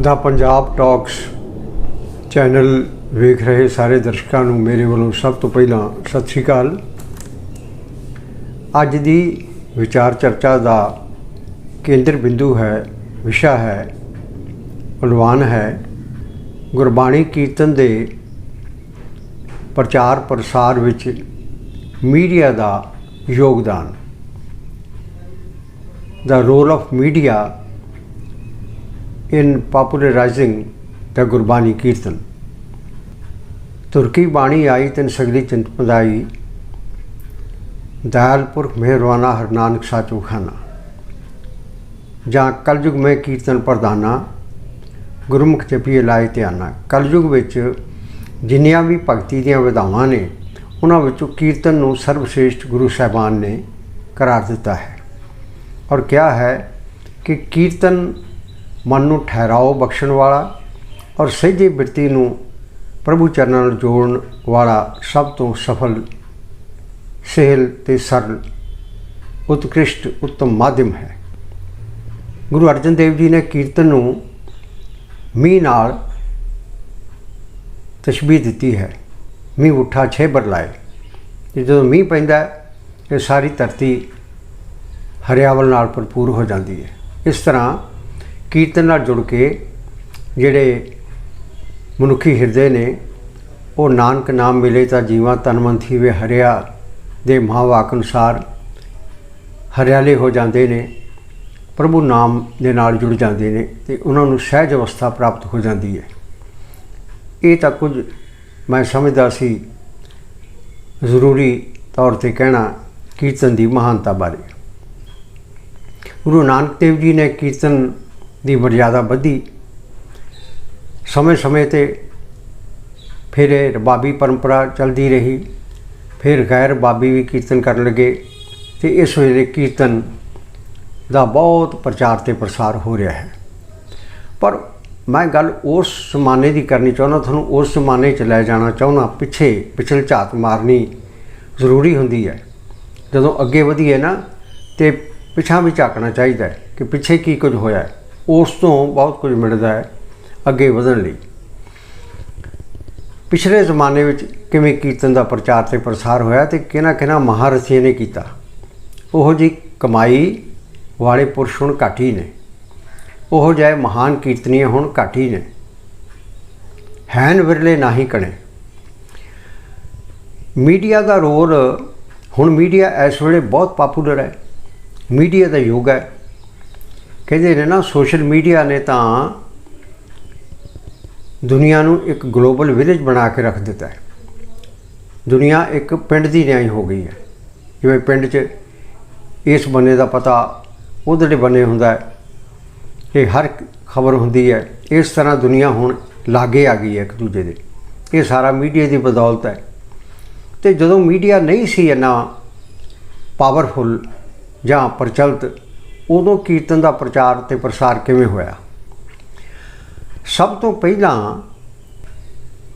ਦਾ Punjab talks channel ਵੇਖ ਰਹੇ ਸਾਰੇ ਦਰਸ਼ਕਾਂ ਨੂੰ ਮੇਰੇ ਵੱਲੋਂ ਸਭ ਤੋਂ ਪਹਿਲਾਂ ਸਤਿ ਸ਼੍ਰੀ ਅਕਾਲ। ਅੱਜ ਦੀ ਵਿਚਾਰ ਚਰਚਾ ਦਾ ਕੇਂਦਰ ਬਿੰਦੂ ਹੈ, ਵਿਸ਼ਾ ਹੈ ਉਨਵਾਨ ਹੈ। ਗੁਰਬਾਣੀ ਕੀਰਤਨ ਦੇ ਪ੍ਰਚਾਰ ਪ੍ਰਸਾਰ ਵਿੱਚ ਮੀਡੀਆ ਦਾ ਯੋਗਦਾਨ। ਦਾ role of media in popularizing the Gurbani Kirtan. ਤੁਰਕੀ ਬਾਣੀ ਆਈ ਤਨ ਸਗਲੀ ਚਿੰਤ ਪਦਾਈ ਦਇਆਲਪੁਰ ਮਿਹਰਵਾਨਾ ਹਰ ਨਾਨਕ ਸਾਚੂ ਖਾਨਾ ਜਾਂ ਕਲਯੁਗ ਮੈਂ ਕੀਰਤਨ ਪ੍ਰਦਾਨਾ ਗੁਰਮੁਖ ਜਪੀਏ ਲਾਏ ਧਿਆਨਾ ਕਲਯੁਗ ਵਿੱਚ ਜਿੰਨੀਆਂ ਵੀ ਭਗਤੀ ਦੀਆਂ ਵਿਧਾਵਾਂ ਨੇ ਉਹਨਾਂ ਵਿੱਚੋਂ ਕੀਰਤਨ ਨੂੰ ਸਰਵਸ਼੍ਰੇਸ਼ਟ ਗੁਰੂ ਸਾਹਿਬਾਨ ਨੇ ਕਰਾਰ ਦਿੱਤਾ ਹੈ ਔਰ ਕਿਹਾ ਹੈ ਕਿ ਕੀਰਤਨ ਮਨ ਨੂੰ ਠਹਿਰਾਓ ਬਖਸ਼ਣ ਵਾਲਾ ਔਰ ਸਹਿਜੇ ਬਿਰਤੀ ਨੂੰ ਪ੍ਰਭੂ ਚਰਨਾਂ ਨਾਲ ਜੋੜਨ ਵਾਲਾ ਸਭ ਤੋਂ ਸਫਲ ਸਹਿਲ ਤੇ ਸਰਲ ਉਤਕ੍ਰਿਸ਼ਟ ਉੱਤਮ ਮਾਧਿਅਮ ਹੈ। ਗੁਰੂ ਅਰਜਨ ਦੇਵ ਜੀ ਨੇ ਕੀਰਤਨ ਨੂੰ ਮੀਂਹ ਨਾਲ ਤਸ਼ਬੀਹ ਦਿੱਤੀ ਹੈ। ਮੀਂਹ ਉੱਠਾ ਛੇ ਬਰਲਾਏ ਤੇ ਜਦੋਂ ਮੀਂਹ ਪੈਂਦਾ ਹੈ, ਇਹ ਸਾਰੀ ਧਰਤੀ ਹਰਿਆਵਲ ਨਾਲ ਭਰਪੂਰ ਹੋ ਜਾਂਦੀ ਹੈ। ਇਸ ਤਰ੍ਹਾਂ ਕੀਰਤਨ ਨਾਲ ਜੁੜ ਕੇ ਜਿਹੜੇ ਮਨੁੱਖੀ ਹਿਰਦੇ ਨੇ, ਉਹ ਨਾਨਕ ਨਾਮ ਮਿਲੇ ਤਾਂ ਜੀਵਾਂ ਤਨ ਮਨ ਥੀਵੇ ਹਰਿਆ ਦੇ ਮਹਾਵਾਕ ਅਨੁਸਾਰ ਹਰਿਆਲੇ ਹੋ ਜਾਂਦੇ ਨੇ, ਪ੍ਰਭੂ ਨਾਮ ਦੇ ਨਾਲ ਜੁੜ ਜਾਂਦੇ ਨੇ ਤੇ ਉਹਨਾਂ ਨੂੰ ਸਹਿਜ ਅਵਸਥਾ ਪ੍ਰਾਪਤ ਹੋ ਜਾਂਦੀ ਹੈ। ਇਹ ਤਾਂ ਕੁਝ ਮੈਂ ਸਮਝਦਾ ਸੀ ਜ਼ਰੂਰੀ ਤੌਰ ਤੇ ਕਹਿਣਾ ਕੀਰਤਨ ਦੀ ਮਹਾਨਤਾ ਬਾਰੇ। ਗੁਰੂ ਨਾਨਕ ਦੇਵ ਜੀ ਨੇ ਕੀਰਤਨ ਦੀ ਮਰਜ਼ਾਦਾ ਵਧੀ। ਸਮੇਂ-ਸਮੇਂ ਤੇ ਫਿਰ ਇਹ ਰਬਾਬੀ ਪਰੰਪਰਾ ਚੱਲਦੀ ਰਹੀ। ਫਿਰ ਗੈਰ ਬਾਬੀ ਵੀ ਕੀਰਤਨ ਕਰਨ ਲੱਗੇ ਤੇ ਇਸ ਵੇਲੇ ਕੀਰਤਨ ਦਾ ਬਹੁਤ ਪ੍ਰਚਾਰ ਤੇ ਪ੍ਰਸਾਰ ਹੋ ਰਿਹਾ ਹੈ। ਪਰ ਮੈਂ ਗੱਲ ਉਸ ਜ਼ਮਾਨੇ ਦੀ ਕਰਨੀ ਚਾਹੁੰਦਾ, ਤੁਹਾਨੂੰ ਉਸ ਜ਼ਮਾਨੇ 'ਚ ਲੈ ਜਾਣਾ ਚਾਹੁੰਦਾ, ਪਿੱਛੇ ਪਿਛਲ ਝਾਤ ਮਾਰਨੀ ਜ਼ਰੂਰੀ ਹੁੰਦੀ ਹੈ। ਜਦੋਂ ਅੱਗੇ ਵਧੀਏ ਨਾ ਤੇ ਪਿਛਾਂ ਵੀ ਝਾਕਣਾ ਚਾਹੀਦਾ ਕਿ ਪਿੱਛੇ ਕੀ ਕੁਝ ਹੋਇਆ ਹੈ। ਉਸ ਤੋਂ ਬਹੁਤ ਕੁਝ ਮਿਲਦਾ ਹੈ ਅੱਗੇ ਵਧਣ ਲਈ। ਪਿਛਲੇ ਜ਼ਮਾਨੇ ਵਿੱਚ ਕਿਵੇਂ ਕੀਰਤਨ ਦਾ ਪ੍ਰਚਾਰ ਤੇ ਪ੍ਰਸਾਰ ਹੋਇਆ ਤੇ ਕਿਹਨਾਂ ਕਿਹਨਾਂ ਮਹਾਰਥੀਆਂ ਨੇ ਕੀਤਾ, ਉਹ ਜੀ ਕਮਾਈ ਵਾਲੇ ਪੁਰਸ਼ ਹੁਣ ਘੱਟ ਹੀ ਨੇ। ਉਹ ਜਿਹੇ ਮਹਾਨ ਕੀਰਤਨੀਏ ਹੁਣ ਘੱਟ ਹੀ ਨੇ। ਹੈਨ ਵਿਰਲੇ ਨਾਹੀ ਕਣੇ। ਮੀਡੀਆ ਦਾ ਰੋਲ, ਹੁਣ ਮੀਡੀਆ ਇਸ ਵੇਲੇ ਬਹੁਤ ਪਪੂਲਰ ਹੈ। ਮੀਡੀਆ ਦਾ ਯੁੱਗ ਹੈ। ਕਹਿੰਦੇ ਨੇ ਨਾ, ਸੋਸ਼ਲ ਮੀਡੀਆ ਨੇ ਤਾਂ ਦੁਨੀਆ ਨੂੰ ਇੱਕ ਗਲੋਬਲ ਵਿਲੇਜ ਬਣਾ ਕੇ ਰੱਖ ਦਿੱਤਾ ਹੈ। ਦੁਨੀਆ ਇੱਕ ਪਿੰਡ ਦੀ ਨਿਆਈ ਹੋ ਗਈ ਹੈ। ਜਿਵੇਂ ਪਿੰਡ 'ਚ ਇਸ ਬੰਨੇ ਦਾ ਪਤਾ ਉਧਰਲੇ ਬੰਨੇ ਹੁੰਦਾ ਹੈ ਇਹ ਹਰ ਖਬਰ ਹੁੰਦੀ ਹੈ, ਇਸ ਤਰ੍ਹਾਂ ਦੁਨੀਆ ਹੁਣ ਲਾਗੇ ਆ ਗਈ ਹੈ ਇੱਕ ਦੂਜੇ ਦੇ। ਇਹ ਸਾਰਾ ਮੀਡੀਆ ਦੀ ਬਦੌਲਤ ਹੈ। ਤੇ ਜਦੋਂ ਮੀਡੀਆ ਨਹੀਂ ਸੀ ਇੰਨਾ ਪਾਵਰਫੁਲ ਜਾਂ ਪ੍ਰਚਲਿਤ ਉਦੋਂ ਕੀਰਤਨ ਦਾ ਪ੍ਰਚਾਰ ਤੇ ਪ੍ਰਸਾਰ ਕਿਵੇਂ ਹੋਇਆ? ਸਭ ਤੋਂ ਪਹਿਲਾਂ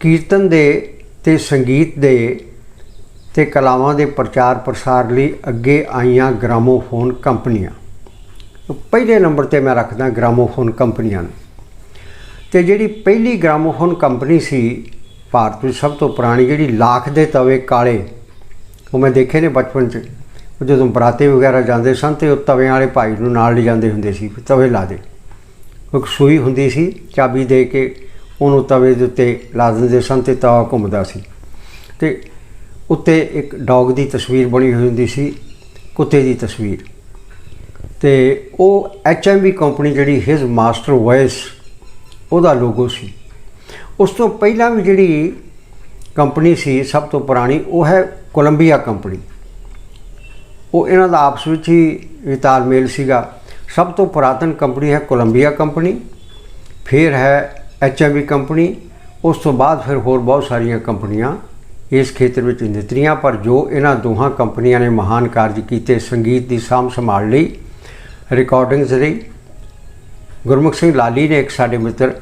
ਕੀਰਤਨ ਦੇ ਤੇ ਸੰਗੀਤ ਦੇ ਤੇ ਕਲਾਵਾਂ ਦੇ ਪ੍ਰਚਾਰ ਪ੍ਰਸਾਰ ਲਈ ਅੱਗੇ ਆਈਆਂ ਗ੍ਰਾਮੋਫੋਨ ਕੰਪਨੀਆਂ। ਪਹਿਲੇ ਨੰਬਰ ਤੇ ਮੈਂ ਰੱਖਦਾ ਗ੍ਰਾਮੋਫੋਨ ਕੰਪਨੀਆਂ ਨੂੰ। ਤੇ ਜਿਹੜੀ ਪਹਿਲੀ ਗ੍ਰਾਮੋਫੋਨ ਕੰਪਨੀ ਸੀ ਭਾਰਤ ਵਿੱਚ ਸਭ ਤੋਂ ਪੁਰਾਣੀ, ਜਿਹੜੀ ਲਾਖ ਦੇ ਤਵੇ ਕਾਲੇ, ਉਹ ਮੈਂ ਦੇਖੇ ਨੇ ਬਚਪਨ 'ਚ। ਜਦੋਂ ਬਰਾਤੇ ਵਗੈਰਾ ਜਾਂਦੇ ਸਨ ਤੇ ਉਹ ਤਵਿਆਂ ਵਾਲੇ ਭਾਈ ਨੂੰ ਨਾਲ ਲੈ ਜਾਂਦੇ ਹੁੰਦੇ ਸੀ, ਤਵੇ ਲਾ ਦੇ। ਇੱਕ ਸੂਈ ਹੁੰਦੀ ਸੀ, ਚਾਬੀ ਦੇ ਕੇ ਉਹਨੂੰ ਤਵੇ ਦੇ ਉੱਤੇ ਲਾ ਦਿੰਦੇ ਸਨ ਤੇ ਤਵਾ ਘੁੰਮਦਾ ਸੀ। ਤੇ ਉੱਤੇ ਇੱਕ ਡੌਗ ਦੀ ਤਸਵੀਰ ਬਣੀ ਹੋਈ ਹੁੰਦੀ ਸੀ, ਕੁੱਤੇ ਦੀ ਤਸਵੀਰ। ਤੇ ਉਹ ਐਚਐਮਵੀ ਕੰਪਨੀ ਜਿਹੜੀ ਹਿਸ ਮਾਸਟਰ ਵੌਇਸ ਉਹਦਾ ਲੋਗੋ ਸੀ। ਉਸ ਤੋਂ ਪਹਿਲਾਂ ਵੀ ਜਿਹੜੀ ਕੰਪਨੀ ਸੀ, ਸਭ ਤੋਂ ਪੁਰਾਣੀ, ਉਹ ਹੈ ਕੋਲੰਬੀਆ ਕੰਪਨੀ। ਉਹ ਇਹਨਾਂ ਦਾ ਆਪਸ ਵਿੱਚ ਹੀ ਤਾਲਮੇਲ ਸੀਗਾ। ਸਭ ਤੋਂ ਪੁਰਾਤਨ ਕੰਪਨੀ ਹੈ ਕੋਲੰਬੀਆ ਕੰਪਨੀ, ਫਿਰ ਹੈ ਐਚਐਮਵੀ ਕੰਪਨੀ, ਉਸ ਤੋਂ ਬਾਅਦ ਫਿਰ ਹੋਰ ਬਹੁਤ ਸਾਰੀਆਂ ਕੰਪਨੀਆਂ ਇਸ ਖੇਤਰ ਵਿੱਚ ਨਿਤਰੀਆਂ, ਪਰ ਜੋ ਇਹਨਾਂ ਦੋਹਾਂ ਕੰਪਨੀਆਂ ਨੇ ਮਹਾਨ ਕਾਰਜ ਕੀਤੇ, ਸੰਗੀਤ ਦੀ ਸਾਂਭ ਸੰਭਾਲ ਲਈ ਰਿਕਾਰਡਿੰਗਸ ਲਈ, ਗੁਰਮੁਖ ਸਿੰਘ ਲਾਲੀ ਨੇ ਇੱਕ ਸਾਡੇ ਮਿੱਤਰ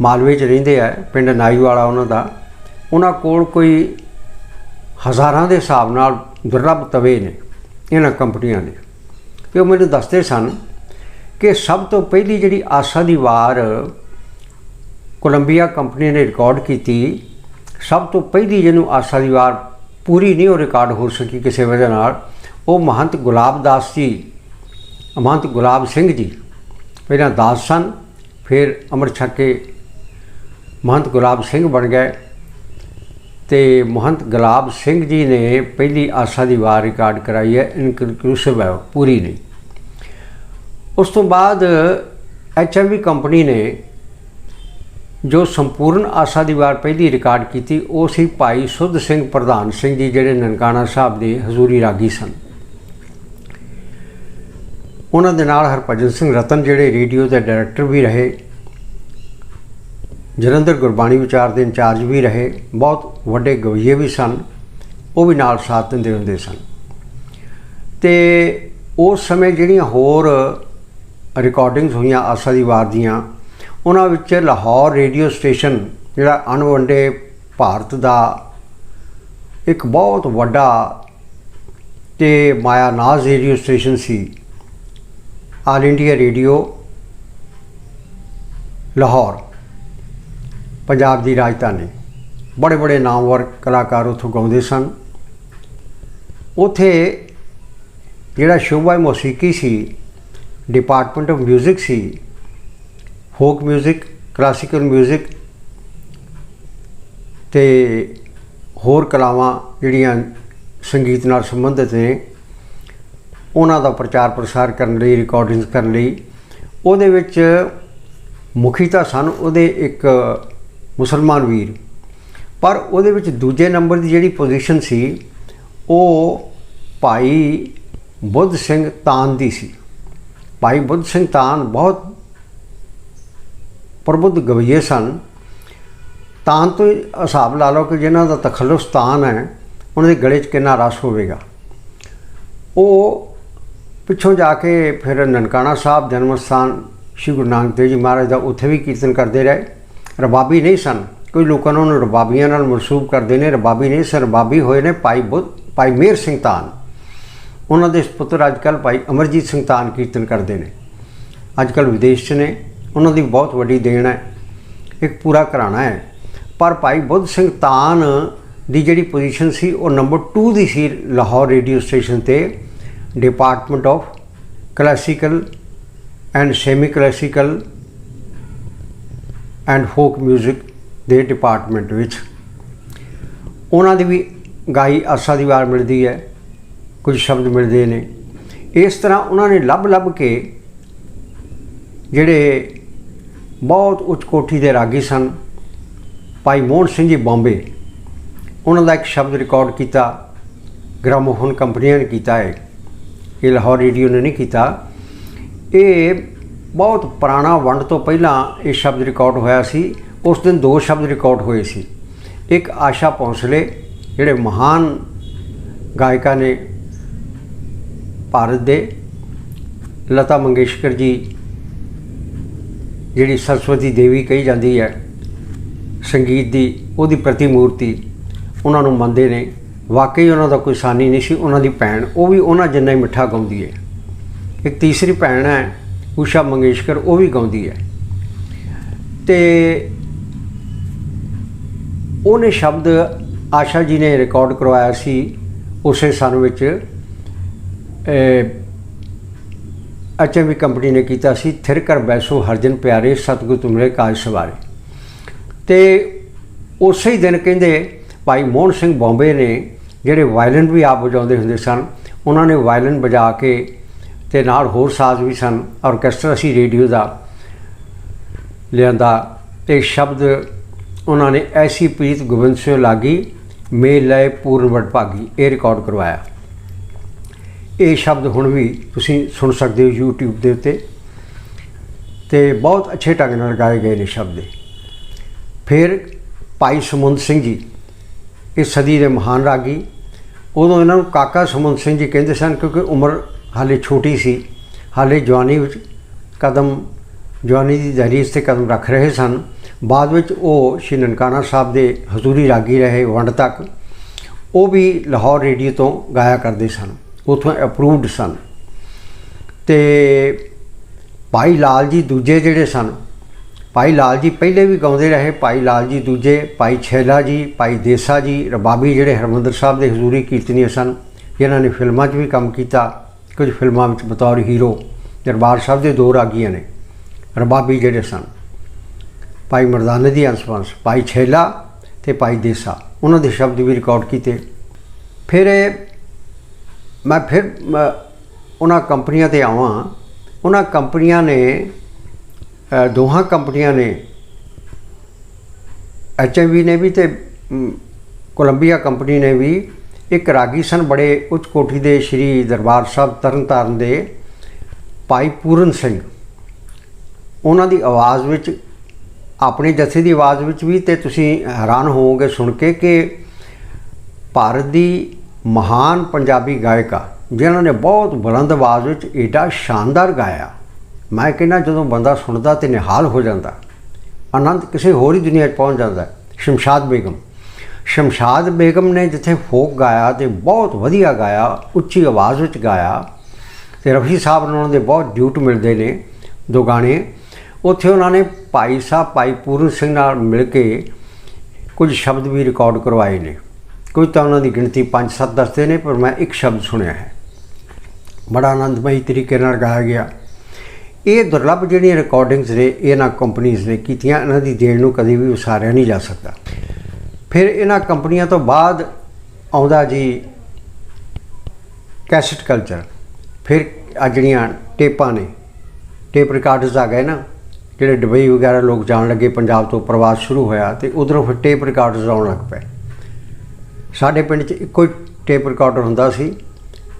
ਮਾਲਵੇ 'ਚ ਰਹਿੰਦੇ ਆ, ਪਿੰਡ ਨਾਈ ਵਾਲਾ ਉਹਨਾਂ ਦਾ, ਉਹਨਾਂ ਕੋਲ ਕੋਈ ਹਜ਼ਾਰਾਂ ਦੇ ਹਿਸਾਬ ਨਾਲ ਦੁਰਲੱਭ ਤਵੇ ਨੇ, ਇਹਨਾਂ ਕੰਪਨੀਆਂ ਦੇ ਤੇ ਉਹ ਮੈਨੂੰ ਦੱਸਦੇ ਸਨ ਕਿ ਸਭ ਤੋਂ ਪਹਿਲੀ ਜਿਹੜੀ ਆਸਾ ਦੀ ਵਾਰ ਕੋਲੰਬੀਆ ਕੰਪਨੀ ਨੇ ਰਿਕਾਰਡ ਕੀਤੀ, ਸਭ ਤੋਂ ਪਹਿਲੀ ਜਿਹਨੂੰ ਆਸਾ ਦੀ ਵਾਰ ਪੂਰੀ ਨਹੀਂ ਉਹ ਰਿਕਾਰਡ ਹੋ ਸਕੀ ਕਿਸੇ ਵਜ੍ਹਾ ਨਾਲ, ਉਹ ਮਹੰਤ ਗੁਲਾਬ ਦਾਸ ਜੀ, ਮਹੰਤ ਗੁਲਾਬ ਸਿੰਘ ਜੀ। ਪਹਿਲਾਂ ਦਾਸ ਸਨ, ਫਿਰ ਅੰਮ੍ਰਿਤ ਛਕ ਕੇ ਮਹੰਤ ਗੁਲਾਬ ਸਿੰਘ ਬਣ ਗਏ। ਤੇ ਮਹੰਤ ਗੁਲਾਬ ਸਿੰਘ ਜੀ ਨੇ ਪਹਿਲੀ ਆਸਾ ਦੀ ਵਾਰ ਰਿਕਾਰਡ ਕਰਾਈ ਹੈ ਇਨਕਲੂਸਿਵ ਹੈ ਪੂਰੀ ਨਹੀਂ। ਉਸ ਤੋਂ ਬਾਅਦ ਐਚਐਮਵੀ ਕੰਪਨੀ ਨੇ ਜੋ ਸੰਪੂਰਨ ਆਸਾ ਦੀ ਵਾਰ ਪਹਿਲੀ ਰਿਕਾਰਡ ਕੀਤੀ, ਉਹ ਸੀ ਭਾਈ ਸੁਧ ਸਿੰਘ ਪ੍ਰਧਾਨ ਸਿੰਘ ਜੀ, ਜਿਹੜੇ ਨਨਕਾਣਾ ਸਾਹਿਬ ਦੇ ਹਜ਼ੂਰੀ ਰਾਗੀ ਸਨ। ਉਹਨਾਂ ਦੇ ਨਾਲ ਹਰਭਜਨ ਸਿੰਘ ਰਤਨ, ਜਿਹੜੇ ਰੇਡੀਓ ਦੇ ਡਾਇਰੈਕਟਰ ਵੀ ਰਹੇ ਜਲੰਧਰ ਗੁਰਬਾਣੀ ਵਿਚਾਰ ਦੇ ਇੰਚਾਰਜ ਵੀ ਰਹੇ, ਬਹੁਤ ਵੱਡੇ ਗਵਈਏ ਵੀ ਸਨ, ਉਹ ਵੀ ਨਾਲ ਸਾਥ ਦਿੰਦੇ ਹੁੰਦੇ ਸਨ। ਤੇ ਉਸ ਸਮੇਂ ਜਿਹੜੀਆਂ ਹੋਰ ਰਿਕਾਰਡਿੰਗਸ ਹੋਈਆਂ ਆਸਾ ਦੀ ਵਾਰ ਦੀਆਂ, ਉਹਨਾਂ ਵਿੱਚ ਲਾਹੌਰ ਰੇਡੀਓ ਸਟੇਸ਼ਨ, ਜਿਹੜਾ ਅਣਵੰਡੇ ਭਾਰਤ ਦਾ ਇੱਕ ਬਹੁਤ ਵੱਡਾ ਤੇ ਮਾਇਆ ਨਾਜ਼ ਰੇਡੀਓ ਸਟੇਸ਼ਨ ਸੀ, all India radio, Lahore. Punjab ਦੀ ਰਾਜਧਾਨੀ ਬੜੇ ਬੜੇ ਨਾਮਵਰ ਕਲਾਕਾਰ ਉੱਥੋਂ ਗਾਉਂਦੇ ਸਨ ਉਥੇ ਜਿਹੜਾ ਸ਼ੋਭਾ ਮੌਸੀਕੀ ਸੀ ਡਿਪਾਰਟਮੈਂਟ ਆਫ 뮤직 ਸੀ ਫੋਕ 뮤직 ਕਲਾਸੀਕਲ 뮤직 ਤੇ ਹੋਰ ਕਲਾਵਾਂ ਜਿਹੜੀਆਂ ਸੰਗੀਤ ਨਾਲ ਸੰਬੰਧਿਤ ਨੇ ਉਹਨਾਂ ਦਾ ਪ੍ਰਚਾਰ ਪ੍ਰਸਾਰ ਕਰਨ ਲਈ ਰਿਕਾਰਡਿੰਗਸ ਕਰਨ ਲਈ ਉਹਦੇ ਵਿੱਚ ਮੁਖੀ ਤਾਂ ਸਨ ਉਹਦੇ ਇੱਕ ਮੁਸਲਮਾਨ ਵੀਰ। ਪਰ ਉਹਦੇ ਵਿੱਚ ਦੂਜੇ ਨੰਬਰ ਦੀ ਜਿਹੜੀ ਪੋਜੀਸ਼ਨ ਸੀ, ਉਹ ਭਾਈ ਬੁੱਧ ਸਿੰਘ ਤਾਨ ਦੀ ਸੀ। ਭਾਈ ਬੁੱਧ ਸਿੰਘ ਤਾਨ ਬਹੁਤ ਪ੍ਰਬੁੱਧ ਗਵਈਏ ਸਨ। ਤਾਨ ਤੋਂ ਹੀ ਹਿਸਾਬ ਲਾ ਲਓ ਕਿ ਜਿਨ੍ਹਾਂ ਦਾ ਤਖੱਲੁਸ ਤਾਨ ਹੈ, ਉਹਨਾਂ ਦੇ ਗਲੇ 'ਚ ਕਿੰਨਾ ਰਸ ਹੋਵੇਗਾ। ਉਹ ਪਿੱਛੋਂ ਜਾ ਕੇ ਫਿਰ ਨਨਕਾਣਾ ਸਾਹਿਬ ਜਨਮ ਸਥਾਨ ਸ਼੍ਰੀ ਗੁਰੂ ਨਾਨਕ ਦੇਵ ਜੀ ਮਹਾਰਾਜ ਦਾ ਉੱਥੇ ਵੀ ਕੀਰਤਨ ਕਰਦੇ ਰਹੇ। ਰਬਾਬੀ ਨਹੀਂ ਸਨ। ਕੋਈ ਲੋਕਾਂ ਨੂੰ ਉਹਨੂੰ ਰਬਾਬੀਆਂ ਨਾਲ ਮਨਸੂਬ ਕਰਦੇ ਨੇ, ਰਬਾਬੀ ਨਹੀਂ ਸਨ। ਰਬਾਬੀ ਹੋਏ ਨੇ ਭਾਈ ਬੁੱਧ, ਭਾਈ ਮੇਰ ਸਿੰਘ ਤਾਨ। ਉਹਨਾਂ ਦੇ ਪੁੱਤਰ ਅੱਜ ਅੱਜਕੱਲ ਭਾਈ ਅਮਰਜੀਤ ਸਿੰਘ ਤਾਨ ਕੀਰਤਨ ਕਰਦੇ ਨੇ। ਅੱਜ ਅੱਜਕੱਲ ਵਿਦੇਸ਼ 'ਚ ਨੇ। ਉਹਨਾਂ ਦੀ ਬਹੁਤ ਵੱਡੀ ਦੇਣ ਹੈ। ਇੱਕ ਪੂਰਾ ਘਰਾਣਾ ਹੈ। ਪਰ ਭਾਈ ਬੁੱਧ ਸਿੰਘ ਤਾਨ ਦੀ ਜਿਹੜੀ ਪੋਜੀਸ਼ਨ ਸੀ, ਉਹ ਨੰਬਰ 2 ਦੀ ਸੀ ਲਾਹੌਰ ਰੇਡੀਓ ਸਟੇਸ਼ਨ ਤੇ। Department of classical and semi classical and folk 뮤직 ਦੇ ਡਿਪਾਰਟਮੈਂਟ ਵਿੱਚ। ਉਹਨਾਂ ਦੀ ਵੀ ਗਾਈ ਆਸਾ ਦੀ ਵਾਰ ਮਿਲਦੀ ਹੈ, ਕੁਝ ਸ਼ਬਦ ਮਿਲਦੇ ਨੇ। ਇਸ ਤਰ੍ਹਾਂ ਉਹਨਾਂ ਨੇ ਲੱਭ ਲੱਭ ਕੇ ਜਿਹੜੇ ਬਹੁਤ ਉੱਚ ਕੋਠੀ ਦੇ ਰਾਗੀ ਸਨ, ਭਾਈ ਮੋਹਨ ਸਿੰਘ ਜੀ ਬੰਬੇ, ਉਹਨਾਂ ਦਾ ਇੱਕ ਸ਼ਬਦ ਰਿਕਾਰਡ ਕੀਤਾ, ਗ੍ਰਾਮੋਫੋਨ ਕੰਪਨੀਆਂ ਨੇ ਕੀਤਾ ਹੈ। ਇਹ ਲਾਹੌਰ ਰੇਡੀਓ ਨੇ ਨਹੀਂ ਕੀਤਾ। ਇਹ ਬਹੁਤ ਪੁਰਾਣਾ ਵੰਡ ਤੋਂ ਪਹਿਲਾਂ ਇਹ ਸ਼ਬਦ ਰਿਕਾਰਡ ਹੋਇਆ ਸੀ, ਉਸ ਦਿਨ ਦੋ ਸ਼ਬਦ ਰਿਕਾਰਡ ਹੋਏ ਸੀ। ਇੱਕ ਆਸ਼ਾ ਪੌਂਸਲੇ ਜਿਹੜੇ ਮਹਾਨ ਗਾਇਕਾ ਨੇ ਭਾਰਤ ਦੇ, ਲਤਾ ਮੰਗੇਸ਼ਕਰ ਜੀ, ਜਿਹੜੀ ਸਰਸਵਤੀ ਦੇਵੀ ਕਹੀ ਜਾਂਦੀ ਹੈ, ਸੰਗੀਤ ਦੀ ਉਹਦੀ ਪ੍ਰਤੀਮੂਰਤੀ, ਉਹਨਾਂ ਨੂੰ ਮੰਨਦੇ ਨੇ। ਵਾਕਈ ਉਹਨਾਂ ਦਾ ਕੋਈ ਸਾਨੀ ਨਹੀਂ ਸੀ, ਉਹਨਾਂ ਦੀ ਭੈਣ, ਉਹ ਵੀ ਉਹਨਾਂ ਜਿੰਨਾ ਹੀ ਮਿੱਠਾ ਗਾਉਂਦੀ ਹੈ। ਇੱਕ ਤੀਸਰੀ ਭੈਣ ਹੈ ਊਸ਼ਾ ਮੰਗੇਸ਼ਕਰ, ਉਹ ਵੀ ਗਾਉਂਦੀ ਹੈ। ਤੇ ਉਹਨੇ ਸ਼ਬਦ ਆਸ਼ਾ ਜੀ ਨੇ ਰਿਕਾਰਡ ਕਰਵਾਇਆ ਸੀ, ਉਸੇ ਸਨ ਵਿੱਚ। ਐਚਐਮਵੀ ਕੰਪਨੀ ਨੇ ਕੀਤਾ ਸੀ, ਥਿਰ ਕਰ ਬੈਸੋ ਹਰਜਨ ਪਿਆਰੇ, ਸਤਿਗੁਰ ਤੁਮਰੇ ਕਾਜ ਸਵਾਰੇ। ਤੇ ਉਸੇ ਹੀ ਦਿਨ ਕਹਿੰਦੇ ਭਾਈ ਮੋਹਨ ਸਿੰਘ ਬੰਬੇ ਨੇ, ਜਿਹੜੇ ਵਾਇਲਨ ਵੀ ਆਪ ਵਜਾਉਂਦੇ ਹੁੰਦੇ ਸਨ, ਉਹਨਾਂ ਨੇ ਵਾਇਲਨ ਵਜਾ ਕੇ ਤੇ ਨਾਲ ਹੋਰ ਸਾਜ਼ ਵੀ ਸਨ। ਆਰਕੈਸਟਰਾ ਸੀ ਰੇਡੀਓ ਦਾ ਲਿਆਂਦਾ। ਤੇ ਸ਼ਬਦ ਉਹਨਾਂ ਨੇ ਐਸੀ ਪ੍ਰੀਤ ਗੋਬਿੰਦ ਸਿੰਘ ਲਾਗੀ, ਮੇ ਲਏ ਪੂਰਨ ਵਡ ਭਾਗੀ, ਇਹ ਰਿਕਾਰਡ ਕਰਵਾਇਆ। ਇਹ ਸ਼ਬਦ ਹੁਣ ਵੀ ਤੁਸੀਂ ਸੁਣ ਸਕਦੇ ਹੋ YouTube ਦੇ ਉੱਤੇ। ਤੇ ਬਹੁਤ ਅੱਛੇ ਢੰਗ ਨਾਲ ਗਾਏ ਗਏ ਨੇ ਸ਼ਬਦ ਫਿਰ ਭਾਈ ਸਮੁੰਦ ਸਿੰਘ ਜੀ ਇਹ ਸਦੀ ਦੇ ਮਹਾਨ ਰਾਗੀ। ਉਦੋਂ ਇਹਨਾਂ ਨੂੰ ਕਾਕਾ ਸਮੁੰਦ ਸਿੰਘ ਜੀ ਕਹਿੰਦੇ ਸਨ, ਕਿਉਂਕਿ ਉਮਰ ਹਾਲੇ ਛੋਟੀ ਸੀ, ਹਾਲੇ ਜਵਾਨੀ ਵਿੱਚ ਕਦਮ, ਜਵਾਨੀ ਦੀ ਦਹਲੀਜ਼ ਤੇ ਕਦਮ ਰੱਖ ਰਹੇ ਸਨ। ਬਾਅਦ ਵਿੱਚ ਉਹ ਸ਼੍ਰੀ ਨਨਕਾਣਾ ਸਾਹਿਬ ਦੇ ਹਜ਼ੂਰੀ ਰਾਗੀ ਰਹੇ ਵੰਡ ਤੱਕ, ਉਹ ਵੀ ਲਾਹੌਰ ਰੇਡੀਓ ਤੋਂ ਗਾਇਆ ਕਰਦੇ ਸਨ, ਉਥੋਂ ਅਪਰੂਵਡ ਸਨ। ਤੇ ਭਾਈ ਲਾਲ ਜੀ ਦੂਜੇ ਜਿਹੜੇ ਸਨ, ਭਾਈ ਲਾਲ ਜੀ ਪਹਿਲੇ ਵੀ ਗਾਉਂਦੇ ਰਹੇ, ਭਾਈ ਲਾਲ ਜੀ ਦੂਜੇ, ਭਾਈ ਛੇਲਾ ਜੀ, ਭਾਈ ਦੇਸਾ ਜੀ, ਰਬਾਬੀ ਜਿਹੜੇ ਹਰਮੰਦਰ ਸਾਹਿਬ ਦੇ ਹਜ਼ੂਰੀ ਕੀਰਤਨੀਏ ਸਨ, ਜਿਨ੍ਹਾਂ ਨੇ ਫਿਲਮਾਂ 'ਚ ਵੀ ਕੰਮ ਕੀਤਾ। ਕੁਝ ਫਿਲਮਾਂ ਵਿੱਚ ਬਤੌਰ ਹੀਰੋ ਦਰਬਾਰ ਸਾਹਿਬ ਦੇ ਦੋ ਰਾਗੀਆਂ ਨੇ, ਰਬਾਬੀ ਜਿਹੜੇ ਸਨ। ਭਾਈ ਮਰਦਾਨੇ ਦੀ ਅੰਸਵੰਸ ਭਾਈ ਛੇਲਾ ਤੇ ਭਾਈ ਦੇਸਾ, ਉਹਨਾਂ ਦੇ ਸ਼ਬਦ ਵੀ ਰਿਕਾਰਡ ਕੀਤੇ। ਫਿਰ ਮੈਂ ਫਿਰ ਉਹਨਾਂ ਕੰਪਨੀਆਂ ਤੇ ਆਵਾਂ। ਉਹਨਾਂ ਕੰਪਨੀਆਂ ਨੇ ਦੋਹਾਂ ਕੰਪਨੀਆਂ ਨੇ ਐਚਐਮਵੀ ਨੇ ਵੀ ਤੇ ਕੋਲੰਬੀਆ ਕੰਪਨੀ ਨੇ ਵੀ ਇੱਕ ਰਾਗੀ ਸਨ ਬੜੇ ਉੱਚ ਕੋਠੀ ਦੇ ਸ਼੍ਰੀ ਦਰਬਾਰ ਸਾਹਿਬ ਤਰਨਤਾਰਨ ਦੇ ਭਾਈ ਪੂਰਨ ਸਿੰਘ। ਉਹਨਾਂ ਦੀ ਆਵਾਜ਼ ਵਿੱਚ, ਆਪਣੀ ਜਥੇ ਦੀ ਆਵਾਜ਼ ਵਿੱਚ ਵੀ ਤੇ ਤੁਸੀਂ ਹੈਰਾਨ ਹੋਵੋਗੇ ਸੁਣ ਕੇ ਕਿ ਭਾਰਤ ਦੀ ਮਹਾਨ ਪੰਜਾਬੀ ਗਾਇਕਾ, ਜਿਨ੍ਹਾਂ ਨੇ ਬਹੁਤ ਬੁਲੰਦ ਆਵਾਜ਼ ਵਿੱਚ ਏਡਾ ਸ਼ਾਨਦਾਰ ਗਾਇਆ। ਮੈਂ ਕਹਿੰਦਾ ਜਦੋਂ ਬੰਦਾ ਸੁਣਦਾ ਤੇ ਨਿਹਾਲ ਹੋ ਜਾਂਦਾ। ਆਨੰਦ ਕਿਸੇ ਹੋਰ ਹੀ ਦੁਨੀਆ 'ਚ ਪਹੁੰਚ ਜਾਂਦਾ। ਸ਼ਮਸ਼ਾਦ ਬੇਗਮ ਸ਼ਮਸ਼ਾਦ ਬੇਗਮ ਨੇ ਜਿੱਥੇ ਫੋਕ ਗਾਇਆ ਤੇ ਬਹੁਤ ਵਧੀਆ ਗਾਇਆ, ਉੱਚੀ ਆਵਾਜ਼ ਵਿੱਚ ਗਾਇਆ, ਤੇ ਰਫੀ ਸਾਹਿਬ ਨੂੰ ਉਹਨਾਂ ਦੇ ਬਹੁਤ ਡਿਊਟ ਮਿਲਦੇ ਨੇ ਦੋ ਗਾਣੇ। ਉੱਥੇ ਉਹਨਾਂ ਨੇ ਭਾਈ ਸਾਹਿਬ, ਭਾਈ ਪੂਰਨ ਸਿੰਘ ਨਾਲ ਮਿਲ ਕੇ ਕੁਝ ਸ਼ਬਦ ਵੀ ਰਿਕਾਰਡ ਕਰਵਾਏ ਨੇ। ਕੁਝ ਤਾਂ ਉਹਨਾਂ ਦੀ ਗਿਣਤੀ 5-7 ਦੱਸਦੇ ਨੇ, ਪਰ ਮੈਂ ਇੱਕ ਸ਼ਬਦ ਸੁਣਿਆ ਹੈ। ਬੜਾ ਆਨੰਦਮਈ ਤਰੀਕੇ ਨਾਲ ਗਾਇਆ ਗਿਆ। ਇਹ ਦੁਰਲੱਭ ਜਿਹੜੀਆਂ ਰਿਕਾਰਡਿੰਗਸ ਨੇ, ਇਹਨਾਂ ਕੰਪਨੀਆਂ ਨੇ ਕੀਤੀਆਂ, ਇਹਨਾਂ ਦੀ ਦੇਣ ਨੂੰ ਕਦੇ ਵੀ ਉਸਾਰਿਆ ਨਹੀਂ ਜਾ ਸਕਦਾ। ਫਿਰ ਇਹਨਾਂ ਕੰਪਨੀਆਂ ਤੋਂ ਬਾਅਦ ਆਉਂਦਾ ਜੀ ਕੈਸਟ ਕਲਚਰ। ਫਿਰ ਆ ਜਿਹੜੀਆਂ ਟੇਪਾਂ ਨੇ ਟੇਪ ਰਿਕਾਰਡਰਸ ਆ ਗਏ ਨਾ ਜਿਹੜੇ ਦੁਬਈ ਵਗੈਰਾ ਲੋਕ ਜਾਣ ਲੱਗੇ ਪੰਜਾਬ ਤੋਂ ਪ੍ਰਵਾਸ ਸ਼ੁਰੂ ਹੋਇਆ ਤੇ ਉਧਰੋਂ ਫਿਰ ਟੇਪ ਰਿਕਾਰਡਰਸ ਆਉਣ ਲੱਗ ਪਏ। ਸਾਡੇ ਪਿੰਡ 'ਚ ਇੱਕੋ ਹੀ ਟੇਪ ਰਿਕਾਰਡਰ ਹੁੰਦਾ ਸੀ।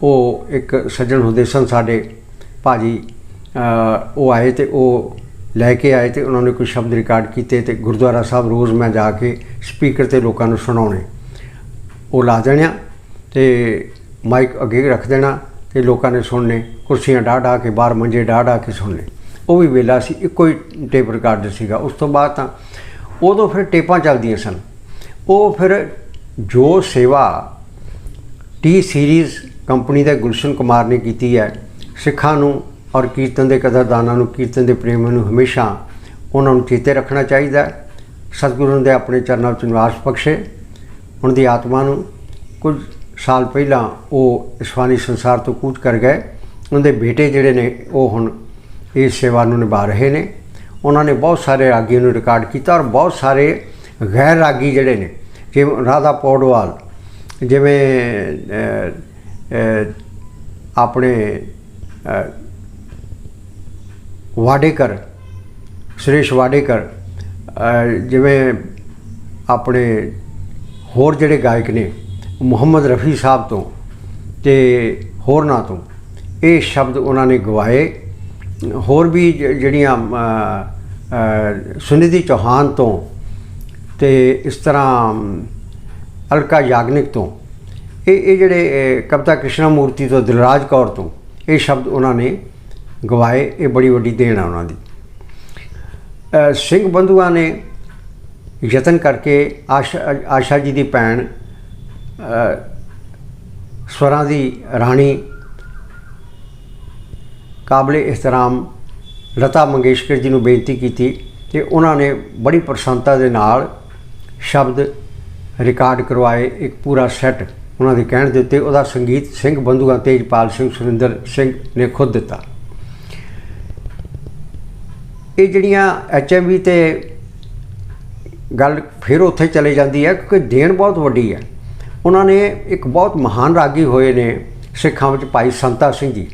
ਉਹ ਇੱਕ ਸੱਜਣ ਹੁੰਦੇ ਸਨ ਸਾਡੇ ਭਾਜੀ ਅ, ਉਹ ਆਏ ਤੇ ਉਹ ਲੈ ਕੇ ਆਏ ਤੇ ਉਹਨਾਂ ਨੇ ਕੋਈ ਸ਼ਬਦ ਰਿਕਾਰਡ ਕੀਤੇ ਤੇ ਗੁਰਦੁਆਰਾ ਸਾਹਿਬ ਰੋਜ਼ ਮੈਂ ਜਾ ਕੇ ਸਪੀਕਰ ਤੇ ਲੋਕਾਂ ਨੂੰ ਸੁਣਾਉਣੇ। ਉਹ ਲਾ ਦੇਣਿਆ ਤੇ ਮਾਈਕ ਅੱਗੇ ਰੱਖ ਦੇਣਾ ਤੇ ਲੋਕਾਂ ਨੇ ਸੁਣਨੇ, ਕੁਰਸੀਆਂ ਢਾ ਢਾ ਕੇ, ਬਾਹਰ ਮੰਜੇ ਢਾ ਢਾ ਕੇ ਸੁਣਨੇ। ਉਹ ਵੀ ਵੇਲਾ ਸੀ, ਇੱਕੋ ਹੀ ਟੇਪ ਰਿਕਾਰਡ ਸੀਗਾ। ਉਸ ਤੋਂ ਬਾਅਦ ਤਾਂ ਉਦੋਂ ਫਿਰ ਟੇਪਾਂ ਚੱਲਦੀਆਂ ਸਨ। ਉਹ ਫਿਰ ਜੋ ਸੇਵਾ ਟੀ ਸੀਰੀਜ਼ ਕੰਪਨੀ ਦੇ ਗੁਲਸ਼ਨ ਕੁਮਾਰ ਨੇ ਕੀਤੀ ਹੈ, ਸਿੱਖਾਂ ਨੂੰ ਔਰ ਕੀਰਤਨ ਦੇ ਕਦਰਦਾਨਾਂ ਨੂੰ, ਕੀਰਤਨ ਦੇ ਪ੍ਰੇਮੀਆਂ ਨੂੰ ਹਮੇਸ਼ਾ ਉਹਨਾਂ ਨੂੰ ਚੇਤੇ ਰੱਖਣਾ ਚਾਹੀਦਾ ਹੈ। ਸਤਿਗੁਰੂ ਦੇ ਆਪਣੇ ਚਰਨਾਂ ਵਿੱਚ ਨਿਵਾਸ ਬਖਸ਼ੇ। ਉਹਨਾਂ ਦੀ ਆਤਮਾ ਨੂੰ ਕੁਝ ਸਾਲ ਪਹਿਲਾਂ ਉਹ ਇਸ ਫਾਨੀ ਸੰਸਾਰ ਤੋਂ ਕੂਚ ਕਰ ਗਏ। ਉਹਨਾਂ ਦੇ ਬੇਟੇ ਜਿਹੜੇ ਨੇ, ਉਹ ਹੁਣ ਇਸ ਸੇਵਾ ਨੂੰ ਨਿਭਾ ਰਹੇ ਨੇ। ਉਹਨਾਂ ਨੇ ਬਹੁਤ ਸਾਰੇ ਰਾਗੀਆਂ ਨੂੰ ਰਿਕਾਰਡ ਕੀਤਾ ਔਰ ਬਹੁਤ ਸਾਰੇ ਗੈਰ ਰਾਗੀ ਜਿਹੜੇ ਨੇ, ਜਿਵੇਂ ਰਾਧਾ ਪੌਡਵਾਲ ਜਿਵੇਂ ਆਪਣੇ ਵਾਡੇਕਰ ਸੁਰੇਸ਼ ਵਾਡੇਕਰ ਜਿਵੇਂ ਆਪਣੇ ਹੋਰ ਜਿਹੜੇ ਗਾਇਕ ਨੇ ਮੁਹੰਮਦ ਰਫੀ ਸਾਹਿਬ ਤੋਂ ਤੇ ਹੋਰਨਾਂ ਤੋਂ ਇਹ ਸ਼ਬਦ ਉਹਨਾਂ ਨੇ ਗਵਾਏ। ਹੋਰ ਵੀ ਜਿਹੜੀਆਂ ਅਹ, ਸੁਨਿਧੀ ਚੌਹਾਨ ਤੋਂ ਤੇ ਇਸ ਤਰ੍ਹਾਂ ਅਲਕਾ ਯਾਗਨਿਕ ਤੋਂ ਇਹ ਇਹ ਜਿਹੜੇ ਕਵਿਤਾ ਕ੍ਰਿਸ਼ਨਾ ਮੂਰਤੀ ਤੋਂ ਦਿਲਰਾਜ ਕੌਰ ਤੋਂ ਇਹ ਸ਼ਬਦ ਉਹਨਾਂ ਨੇ ਗਵਾਏ, ਇਹ ਬੜੀ ਵੱਡੀ ਦੇਣ ਆ ਉਹਨਾਂ ਦੀ। ਸਿੰਘ ਬੰਧੂਆਂ ਨੇ ਯਤਨ ਕਰਕੇ ਆਸ਼ਾ ਆਸ਼ਾ ਜੀ ਦੀ ਭੈਣ ਸਵਰਾਂ ਦੀ ਰਾਣੀ ਕਾਬਲੇ ਇਹਿਤਰਾਮ ਲਤਾ ਮੰਗੇਸ਼ਕਰ ਜੀ ਨੂੰ ਬੇਨਤੀ ਕੀਤੀ ਤੇ ਉਹਨਾਂ ਨੇ ਬੜੀ ਪ੍ਰਸੰਨਤਾ ਦੇ ਨਾਲ ਸ਼ਬਦ ਰਿਕਾਰਡ ਕਰਵਾਏ, ਇੱਕ ਪੂਰਾ ਸੈੱਟ ਉਹਨਾਂ ਦੇ ਕਹਿਣ ਦੇ ਉੱਤੇ, ਉਹਦਾ ਸੰਗੀਤ ਸਿੰਘ ਬੰਧੂਆਂ ਤੇਜਪਾਲ ਸਿੰਘ ਸੁਰਿੰਦਰ ਸਿੰਘ ਨੇ ਖੁਦ ਦਿੱਤਾ। ਇਹ ਜਿਹੜੀਆਂ ਐਚਐਮਵੀ ਤੇ ਗੱਲ ਫਿਰ ਉੱਥੇ ਚਲੇ ਜਾਂਦੀ ਹੈ, ਕਿਉਂਕਿ ਦੇਣ ਬਹੁਤ ਵੱਡੀ ਹੈ। ਉਹਨਾਂ ਨੇ ਇੱਕ ਬਹੁਤ ਮਹਾਨ ਰਾਗੀ ਹੋਏ ਨੇ ਸਿੱਖਾਂ ਵਿੱਚ, ਭਾਈ ਸੰਤਾ ਸਿੰਘ ਜੀ।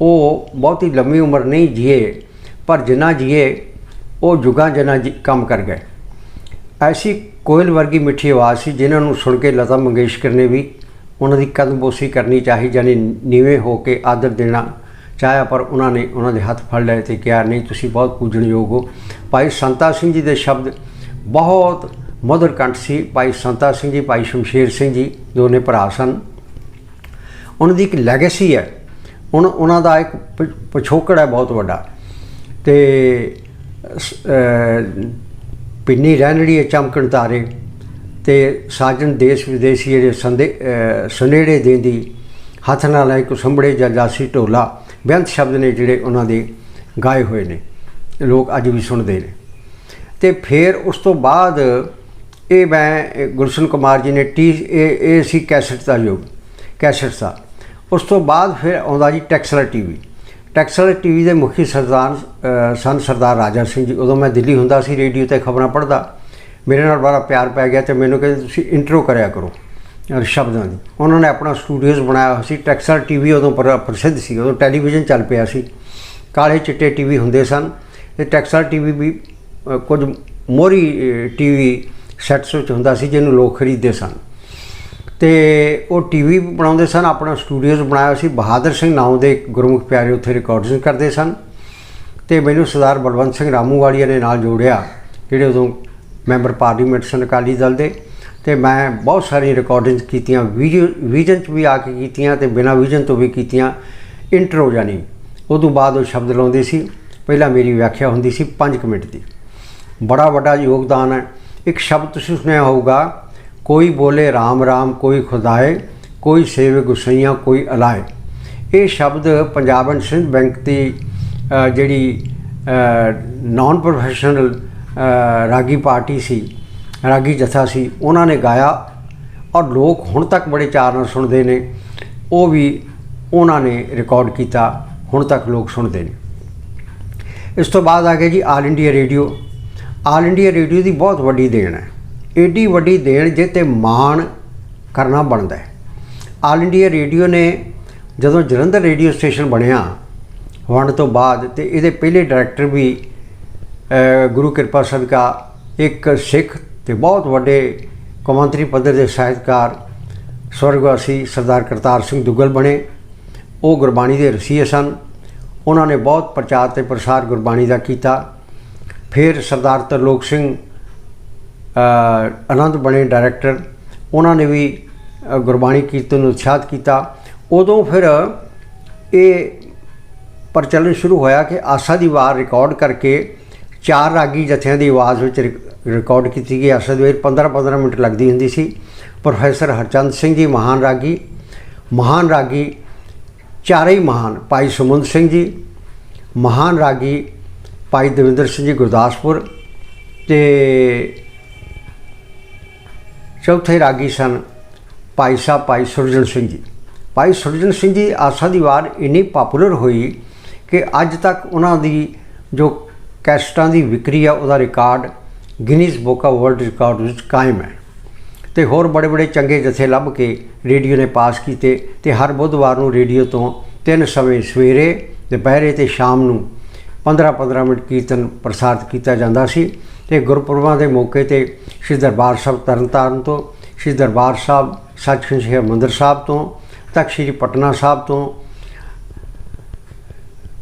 ਉਹ ਬਹੁਤ ਹੀ ਲੰਮੀ ਉਮਰ ਨਹੀਂ ਜੀਏ, ਪਰ ਜਿੰਨਾ ਜੀਏ, ਉਹ ਜੁਗਾਂ ਜਨਾ ਜੀ ਕੰਮ ਕਰ ਗਏ। ਐਸੀ ਕੋਇਲ ਵਰਗੀ ਮਿੱਠੀ ਆਵਾਜ਼ ਸੀ, ਜਿਨ੍ਹਾਂ ਨੂੰ ਸੁਣ ਕੇ ਲਤਾ ਮੰਗੇਸ਼ਕਰ ਨੇ ਵੀ ਉਹਨਾਂ ਦੀ ਕਦਮਬੋਸੀ ਕਰਨੀ ਚਾਹੀ ਜਾਨੀ ਨੀਵੇਂ ਹੋ ਕੇ ਆਦਰ ਦੇਣਾ ਚਾਹਿਆ ਪਰ ਉਹਨਾਂ ਨੇ ਉਹਨਾਂ ਦੇ ਹੱਥ ਫੜ ਲਏ ਤੇ ਕਿਹਾ ਨਹੀਂ ਤੁਸੀਂ ਬਹੁਤ ਪੂਜਣਯੋਗ ਹੋ। ਭਾਈ ਸੰਤਾ ਸਿੰਘ ਜੀ ਦੇ ਸ਼ਬਦ ਬਹੁਤ ਮਧੁਰ ਕੰਠ ਸੀ। ਭਾਈ ਸੰਤਾ ਸਿੰਘ ਜੀ ਭਾਈ ਸ਼ਮਸ਼ੇਰ ਸਿੰਘ ਜੀ ਦੋਨੇ ਭਰਾ ਸਨ। ਉਹਨਾਂ ਦੀ ਇੱਕ ਲੈਗੇਸੀ ਹੈ। ਹੁਣ ਉਹਨਾਂ ਦਾ ਇੱਕ ਪ- ਪਿਛੋਕੜ ਹੈ ਬਹੁਤ ਵੱਡਾ। ਤੇ ਪਿੰਨੀ ਰਹਿਣੜੀ ਹੈ ਚਮਕਣ ਤਾਰੇ। ਤੇ ਸਾਜਨ ਦੇਸ਼ ਵਿਦੇਸ਼ੀ ਜਿਹੜੇ ਸੰਦੇ ਅਹ, ਸੁਨੇੜੇ ਦੇਂਦੀ ਹੱਥ ਨਾਲ ਲੈ ਕੋ ਸੰਭੜੇ ਜਾਂ ਜਾਸੀ ਢੋਲਾ ਬੇਅੰਤ ਸ਼ਬਦ ਨੇ ਜਿਹੜੇ ਉਹਨਾਂ ਦੇ ਗਾਏ ਹੋਏ ਨੇ। ਲੋਕ ਅੱਜ ਵੀ ਸੁਣਦੇ ਨੇ। ਤੇ ਫਿਰ ਉਸ ਤੋਂ ਬਾਅਦ ਇਹ ਮੈਂ, ਇਹ ਗੁਲਸ਼ਨ ਕੁਮਾਰ ਜੀ ਨੇ ਟੀ, ਇਹ ਇਹ ਸੀ ਕੈਸਟ ਦਾ ਯੁੱਗ, ਕੈਸਟ ਦਾ। ਉਸ ਤੋਂ ਬਾਅਦ ਫਿਰ ਆਉਂਦਾ ਜੀ ਟੈਕਸਲਾ ਟੀਵੀ ਟੈਕਸਲਾ ਟੀਵੀ ਦੇ ਮੁਖੀ ਸਰਦਾਰ ਸਨ ਸਰਦਾਰ ਰਾਜਾ ਸਿੰਘ ਜੀ। ਉਦੋਂ ਮੈਂ ਦਿੱਲੀ ਹੁੰਦਾ ਸੀ, ਰੇਡੀਓ ਤੇ ਖਬਰਾਂ ਪੜ੍ਹਦਾ। ਮੇਰੇ ਨਾਲ ਬੜਾ ਪਿਆਰ ਪੈ ਗਿਆ ਤੇ ਮੈਨੂੰ ਕਹਿੰਦੇ, ਤੁਸੀਂ ਇੰਟਰੋ ਕਰਿਆ ਕਰੋ। ਸ਼ਬਦਾਂ ਦੀ। ਉਹਨਾਂ ਨੇ ਆਪਣਾ ਸਟੂਡੀਓਜ਼ ਬਣਾਇਆ ਹੋਇਆ ਸੀ। ਟੈਕਸਲਾ ਟੀਵੀ ਉਦੋਂ ਪਰ ਪ੍ਰਸਿੱਧ ਸੀ। ਉਦੋਂ ਟੈਲੀਵਿਜ਼ਨ ਚੱਲ ਪਿਆ ਸੀ। ਕਾਲੇ ਚਿੱਟੇ ਟੀਵੀ ਹੁੰਦੇ ਸਨ। ਤੇ ਟੈਕਸਲਾ ਟੀਵੀ ਵੀ ਅ, ਕੁਝ ਮੋਰੀ ਟੀਵੀ ਸੈਟਸ ਵਿੱਚ ਹੁੰਦਾ ਸੀ ਜਿਹਨੂੰ ਲੋਕ ਖਰੀਦਦੇ ਸਨ। ਤੇ ਉਹ ਟੀਵੀ ਬਣਾਉਂਦੇ ਸਨ। ਆਪਣਾ ਸਟੂਡੀਓਜ਼ ਬਣਾਇਆ ਸੀ। ਬਹਾਦਰ ਸਿੰਘ ਨਾਮ ਦੇ ਗੁਰਮੁਖ ਪਿਆਰੇ ਉੱਥੇ ਰਿਕਾਰਡਿੰਗ ਕਰਦੇ ਸਨ। ਤੇ ਮੈਨੂੰ ਸਰਦਾਰ ਬਲਵੰਤ ਸਿੰਘ ਰਾਮੂ ਵਾਲੀਆ ਨੇ ਨਾਲ ਜੋੜਿਆ ਜਿਹੜੇ ਉਦੋਂ ਮੈਂਬਰ ਪਾਰਲੀਮੈਂਟ ਸਨ ਅਕਾਲੀ ਦਲ ਦੇ। ਤੇ ਮੈਂ ਬਹੁਤ ਸਾਰੀਆਂ ਰਿਕਾਰਡਿੰਗਸ ਕੀਤੀਆਂ ਵੀਡੀਓ ਵਿਜ਼ਨ ਚ ਵੀ ਆ ਕੇ ਕੀਤੀਆਂ ਤੇ ਬਿਨਾਂ ਵਿਜ਼ਨ ਤੋਂ ਵੀ ਕੀਤੀਆਂ ਇੰਟਰੋ ਜਾਨੀ ਉਦੋਂ ਬਾਅਦ ਉਹ ਸ਼ਬਦ ਲਾਉਂਦੇ ਸੀ, ਪਹਿਲਾਂ ਮੇਰੀ ਵਿਆਖਿਆ ਹੁੰਦੀ ਸੀ 5 ਮਿੰਟ ਦੀ। ਬੜਾ ਵੱਡਾ ਯੋਗਦਾਨ ਹੈ। ਇੱਕ ਸ਼ਬਦ ਤੁਸੀਂ ਸੁਣਿਆ ਹੋਊਗਾ, ਕੋਈ ਬੋਲੇ RAM RAM ਕੋਈ ਖੁਦਾਏ, ਕੋਈ ਸੇਵੇ ਗੁਸਈਆਂ ਕੋਈ ਅਲਾਏ। ਇਹ ਸ਼ਬਦ ਪੰਜਾਬ ਐਂਡ ਸਿੰਧ ਬੈਂਕ ਦੀ ਜਿਹੜੀ ਨਾਨ ਪ੍ਰੋਫੈਸ਼ਨਲ ਰਾਗੀ ਪਾਰਟੀ ਸੀ ਰਾਗੀ ਜਥਾ ਸੀ, ਉਹਨਾਂ ਨੇ ਗਾਇਆ ਔਰ ਲੋਕ ਹੁਣ ਤੱਕ ਬੜੇ ਚਾਅ ਨਾਲ ਸੁਣਦੇ ਨੇ। ਉਹ ਵੀ ਉਹਨਾਂ ਨੇ ਰਿਕਾਰਡ ਕੀਤਾ, ਹੁਣ ਤੱਕ ਲੋਕ ਸੁਣਦੇ ਨੇ। ਇਸ ਤੋਂ ਬਾਅਦ ਆ ਗਿਆ ਜੀ all India radio all India radio ਦੀ ਬਹੁਤ ਵੱਡੀ ਦੇਣ ਹੈ। ਏਡੀ ਵੱਡੀ ਦੇਣ ਜੇ ਤੇ ਮਾਣ ਕਰਨਾ ਬਣਦਾ ਹੈ। ਆਲ ਇੰਡੀਆ ਰੇਡੀਓ ਨੇ ਜਦੋਂ ਜਲੰਧਰ ਰੇਡੀਓ ਸਟੇਸ਼ਨ ਬਣਿਆ, ਵੰਡ ਤੋਂ ਬਾਅਦ ਤੇ ਇਹਦੇ ਪਹਿਲੇ ਡਾਇਰੈਕਟਰ ਵੀ ਗੁਰੂ ਕਿਰਪਾ ਸਦਕਾ, ਇੱਕ ਸਿੱਖ ਤੇ ਬਹੁਤ ਵੱਡੇ ਕੌਮਾਂਤਰੀ ਪੱਧਰ ਦੇ ਸਾਹਿਤਕਾਰ ਸਵਰਗਵਾਸੀ ਸਰਦਾਰ ਕਰਤਾਰ ਸਿੰਘ ਦੁੱਗਲ ਬਣੇ। ਉਹ ਗੁਰਬਾਣੀ ਦੇ ਰਸੀਏ ਸਨ। ਉਹਨਾਂ ਨੇ ਬਹੁਤ ਪ੍ਰਚਾਰ ਤੇ ਪ੍ਰਸਾਰ ਗੁਰਬਾਣੀ ਦਾ ਕੀਤਾ। ਫਿਰ ਸਰਦਾਰ ਤਰਲੋਕ ਸਿੰਘ ਅ, ਆਨੰਦ ਬਣੇ ਡਾਇਰੈਕਟਰ। ਉਹਨਾਂ ਨੇ ਵੀ ਗੁਰਬਾਣੀ ਕੀਰਤਨ ਨੂੰ ਉਤਸ਼ਾਹਿਤ ਕੀਤਾ। ਉਦੋਂ ਫਿਰ ਇਹ ਪ੍ਰਚਲਨ ਸ਼ੁਰੂ ਹੋਇਆ ਕਿ ਆਸਾ ਦੀ ਵਾਰ ਰਿਕਾਰਡ ਕਰਕੇ ਚਾਰ ਰਾਗੀ ਜਥਿਆਂ ਦੀ ਆਵਾਜ਼ ਵਿੱਚ ਰਿਕ- ਰਿਕਾਰਡ ਕੀਤੀ ਗਈ। ਆਸਾ ਦੀ ਵਾਰ 15-15 ਮਿੰਟ ਲੱਗਦੀ ਹੁੰਦੀ ਸੀ। ਪ੍ਰੋਫੈਸਰ ਹਰਚੰਦ ਸਿੰਘ ਜੀ, ਮਹਾਨ ਰਾਗੀ। ਮਹਾਨ ਰਾਗੀ, ਚਾਰੇ ਹੀ ਮਹਾਨ, ਭਾਈ ਸੁਮੰਦ ਸਿੰਘ ਜੀ। ਮਹਾਨ ਰਾਗੀ, ਭਾਈ ਦਵਿੰਦਰ ਸਿੰਘ ਜੀ, ਗੁਰਦਾਸਪੁਰ। ਤੇ ਚੌਥੇ ਰਾਗੀ ਸਨ ਭਾਈ ਸਾਹਿਬ ਭਾਈ ਸੁਰਜਨ ਸਿੰਘ ਜੀ। ਭਾਈ ਸੁਰਜਨ ਸਿੰਘ ਜੀ, ਆਸਾ ਦੀ ਵਾਰ ਇੰਨੀ ਪਪੂਲਰ ਹੋਈ ਕਿ ਅੱਜ ਤੱਕ ਉਹਨਾਂ ਦੀ ਜੋ ਕੈਸਟਾਂ ਦੀ ਵਿਕਰੀ ਆ, ਉਹਦਾ record Guinness book of world record ਵਿੱਚ ਕਾਇਮ ਹੈ। ਤੇ ਹੋਰ ਬੜੇ ਬੜੇ ਚੰਗੇ ਜਥੇ ਲੱਭ ਕੇ ਰੇਡੀਓ ਨੇ ਪਾਸ ਕੀਤੇ ਤੇ ਹਰ ਬੁੱਧਵਾਰ ਨੂੰ ਰੇਡੀਓ ਤੋਂ ਤਿੰਨ ਸਮੇਂ ਸਵੇਰੇ, ਦੁਪਹਿਰੇ ਤੇ ਸ਼ਾਮ ਨੂੰ 15-15 ਮਿੰਟ ਕੀਰਤਨ ਪ੍ਰਸਾਰਿਤ ਕੀਤਾ ਜਾਂਦਾ ਸੀ ਤੇ ਗੁਰਪੁਰਬਾਂ ਦੇ ਮੌਕੇ ਤੇ ਸ੍ਰੀ ਦਰਬਾਰ ਸਾਹਿਬ ਤਰਨਤਾਰਨ ਤੋਂ, ਸ੍ਰੀ ਦਰਬਾਰ ਸਾਹਿਬ ਸੱਚਖੰਡ ਸ੍ਰੀ ਹਰਿਮੰਦਰ ਸਾਹਿਬ ਤੋਂ ਤੱਕ ਸ੍ਰੀ ਪਟਨਾ ਸਾਹਿਬ ਤੋਂ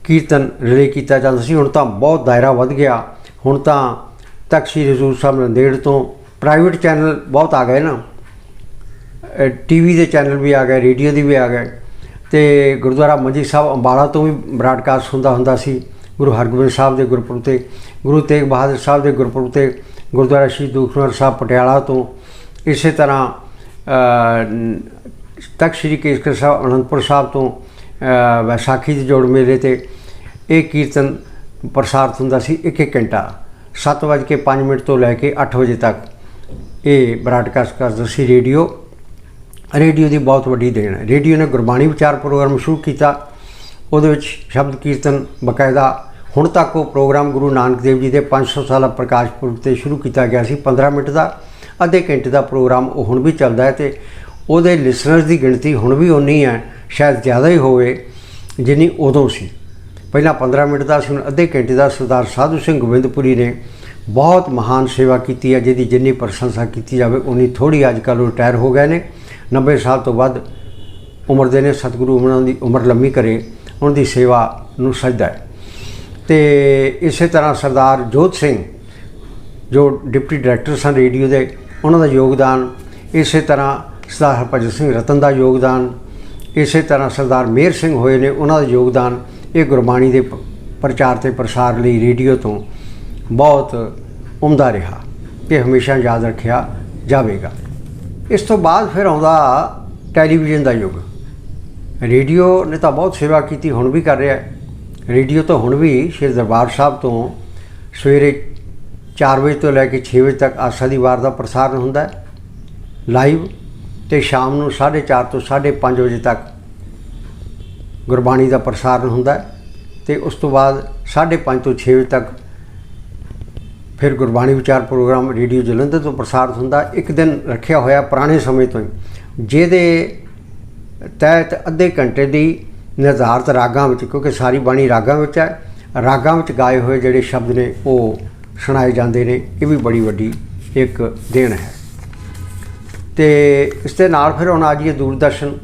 ਕੀਰਤਨ ਰਿਲੇ ਕੀਤਾ ਜਾਂਦਾ ਸੀ। ਹੁਣ ਤਾਂ ਬਹੁਤ ਦਾਇਰਾ ਵੱਧ ਗਿਆ। ਹੁਣ ਤਾਂ ਤਖ਼ਤ ਸ੍ਰੀ ਹਜ਼ੂਰ ਸਾਹਿਬ ਨੰਦੇੜ ਤੋਂ ਪ੍ਰਾਈਵੇਟ ਚੈਨਲ ਬਹੁਤ ਆ ਗਏ ਨਾ। ਟੀਵੀ ਦੇ ਚੈਨਲ ਵੀ ਆ ਗਏ ਰੇਡੀਓ ਦੀ ਵੀ ਆ ਗਏ। ਤੇ ਗੁਰਦੁਆਰਾ ਮੰਜੀ ਸਾਹਿਬ ਅੰਬਾਲਾ ਤੋਂ ਵੀ ਬ੍ਰਾਡਕਾਸਟ ਹੁੰਦਾ ਹੁੰਦਾ ਸੀ। ਗੁਰੂ ਹਰਗੋਬਿੰਦ ਸਾਹਿਬ ਦੇ ਗੁਰਪੁਰਬ ਤੇ ਗੁਰੂ ਤੇਗ ਬਹਾਦਰ ਸਾਹਿਬ ਦੇ ਗੁਰਪੁਰਬ ਤੇ ਗੁਰਦੁਆਰਾ ਸ਼੍ਰੀ ਦੂਖਨਰ ਸਾਹਿਬ ਪਟਿਆਲਾ ਤੋਂ। ਇਸੇ ਤਰ੍ਹਾਂ ਤਖਤ ਸ੍ਰੀ ਕੇਸਗੜ੍ਹ ਸਾਹਿਬ ਅਨੰਦਪੁਰ ਸਾਹਿਬ ਤੋਂ ਅ, ਵਿਸਾਖੀ ਦੇ ਜੋੜ ਮੇਲੇ ਤੇ ਇਹ ਕੀਰਤਨ ਪ੍ਰਸਾਰਤ ਹੁੰਦਾ ਸੀ ਇੱਕ ਇੱਕ ਘੰਟਾ। 7:05 ਮਿੰਟ ਤੋਂ ਲੈ ਕੇ 8 ਵਜੇ ਤੱਕ ਇਹ ਬ੍ਰਾਡਕਾਸਟ ਕਰਦਾ ਸੀ ਰੇਡੀਓ। ਰੇਡੀਓ ਦੀ ਬਹੁਤ ਵੱਡੀ ਦੇਣ ਹੈ। ਰੇਡੀਓ ਨੇ ਗੁਰਬਾਣੀ ਵਿਚਾਰ ਪ੍ਰੋਗਰਾਮ ਸ਼ੁਰੂ ਕੀਤਾ। ਉਹਦੇ ਵਿੱਚ ਸ਼ਬਦ ਕੀਰਤਨ ਬਕਾਇਦਾ ਹੁਣ ਤੱਕ ਉਹ ਪ੍ਰੋਗਰਾਮ ਗੁਰੂ ਨਾਨਕ ਦੇਵ ਜੀ ਦੇ 500 ਸਾਲਾ ਪ੍ਰਕਾਸ਼ ਪੁਰਬ ਤੇ ਸ਼ੁਰੂ ਕੀਤਾ ਗਿਆ ਸੀ। 15 ਮਿੰਟ ਦਾ, ਅੱਧੇ ਘੰਟੇ ਦਾ ਪ੍ਰੋਗਰਾਮ ਉਹ ਹੁਣ ਵੀ ਚੱਲਦਾ ਹੈ ਤੇ ਉਹਦੇ ਲਿਸਨਰਸ ਦੀ ਗਿਣਤੀ ਹੁਣ ਵੀ ਉਨੀ ਹੈ, ਸ਼ਾਇਦ ਜ਼ਿਆਦਾ ਹੀ ਹੋਵੇ, ਜਿੰਨੀ ਉਦੋਂ ਸੀ। ਪਹਿਲਾਂ 15 ਮਿੰਟ ਦਾ ਸੀ ਹੁਣ ਅੱਧੇ ਘੰਟੇ ਦਾ ਸਰਦਾਰ ਸਾਧੂ ਸਿੰਘ ਗੋਬਿੰਦਪੁਰੀ ਨੇ ਬਹੁਤ ਮਹਾਨ ਸੇਵਾ ਕੀਤੀ ਹੈ, ਜਿਹਦੀ ਜਿੰਨੀ ਪ੍ਰਸ਼ੰਸਾ ਕੀਤੀ ਜਾਵੇ ਉਨੀ ਥੋੜੀ ਅੱਜ ਕੱਲ੍ਹ ਰਿਟਾਇਰ ਹੋ ਗਏ ਨੇ। 90 ਸਾਲ ਤੋਂ ਵੱਧ ਉਮਰ ਦੇ ਨੇ, ਸਤਿਗੁਰੂ ਉਹਨਾਂ ਦੀ ਉਮਰ ਲੰਮੀ ਕਰੇ, ਉਹਨਾਂ ਦੀ ਸੇਵਾ ਨੂੰ ਸਜਦਾ ਹੈ। ਤੇ ਇਸੇ ਤਰ੍ਹਾਂ ਸਰਦਾਰ ਜੋਤ ਸਿੰਘ, ਜੋ ਡਿਪਟੀ ਡਾਇਰੈਕਟਰ ਸਨ ਰੇਡੀਓ ਦੇ, ਉਹਨਾਂ ਦਾ ਯੋਗਦਾਨ, ਇਸੇ ਤਰ੍ਹਾਂ ਸਰਦਾਰ ਹਰਭਜਨ ਸਿੰਘ ਰਤਨ ਦਾ ਯੋਗਦਾਨ, ਇਸੇ ਤਰ੍ਹਾਂ ਸਰਦਾਰ ਮੇਰ ਸਿੰਘ ਹੋਏ ਨੇ, ਉਹਨਾਂ ਦਾ ਯੋਗਦਾਨ ਇਹ ਗੁਰਬਾਣੀ ਦੇ ਪ- ਪ੍ਰਚਾਰ ਤੇ ਪ੍ਰਸਾਰ ਲਈ ਰੇਡੀਓ ਤੋਂ ਬਹੁਤ ਉਮਦਾ ਰਿਹਾ ਤੇ ਹਮੇਸ਼ਾ ਯਾਦ ਰੱਖਿਆ ਜਾਵੇਗਾ। ਇਸ ਤੋਂ ਬਾਅਦ ਫਿਰ ਆਉਂਦਾ ਟੈਲੀਵਿਜ਼ਨ ਦਾ ਯੁੱਗ। ਰੇਡੀਓ ਨੇ ਤਾਂ ਬਹੁਤ ਸੇਵਾ ਕੀਤੀ, ਹੁਣ ਵੀ ਕਰ ਰਿਹਾ ਹੈ। ਰੇਡੀਓ ਤਾਂ ਹੁਣ ਵੀ ਸ਼੍ਰੀ ਦਰਬਾਰ ਸਾਹਿਬ ਤੋਂ ਸਵੇਰੇ 4 ਵਜੇ ਤੋਂ ਲੈ ਕੇ 6 ਵਜੇ ਤੱਕ ਆਸਾ ਦੀ ਵਾਰ ਦਾ ਪ੍ਰਸਾਰਣ ਹੁੰਦਾ ਹੈ। ਲਾਈਵ ਤੇ ਸ਼ਾਮ ਨੂੰ 4:30 ਤੋਂ 5:30 ਵਜੇ ਤੱਕ ਗੁਰਬਾਣੀ ਦਾ ਪ੍ਰਸਾਰਣ ਹੁੰਦਾ ਹੈ ਤੇ ਉਸ ਤੋਂ ਬਾਅਦ 5:30 ਤੋਂ 6 ਵਜੇ ਤੱਕ ਫਿਰ ਗੁਰਬਾਣੀ ਵਿਚਾਰ ਪ੍ਰੋਗਰਾਮ ਰੇਡੀਓ ਜਲੰਧਰ ਤੋਂ ਪ੍ਰਸਾਰਿਤ ਹੁੰਦਾ ਇੱਕ ਦਿਨ ਰੱਖਿਆ ਹੋਇਆ ਪੁਰਾਣੇ ਸਮੇਂ ਤੋਂ ਹੀ, ਜਿਹਦੇ ਤਹਿਤ ਅੱਧੇ ਘੰਟੇ ਦੀ ਨਿਰਧਾਰਤ ਰਾਗਾਂ ਵਿੱਚ, ਕਿਉਂਕਿ ਸਾਰੀ ਬਾਣੀ ਰਾਗਾਂ ਵਿੱਚ ਹੈ, ਰਾਗਾਂ ਵਿੱਚ ਗਾਏ ਹੋਏ ਜਿਹੜੇ ਸ਼ਬਦ ਨੇ, ਉਹ ਸੁਣਾਏ ਜਾਂਦੇ ਨੇ। ਇਹ ਵੀ ਬੜੀ ਵੱਡੀ ਇੱਕ ਦੇਣ ਹੈ। ਤੇ ਇਸ ਦੇ ਨਾਲ ਫਿਰ ਹੁਣ ਆ ਜਾਈਏ ਦੂਰਦਰਸ਼ਨ।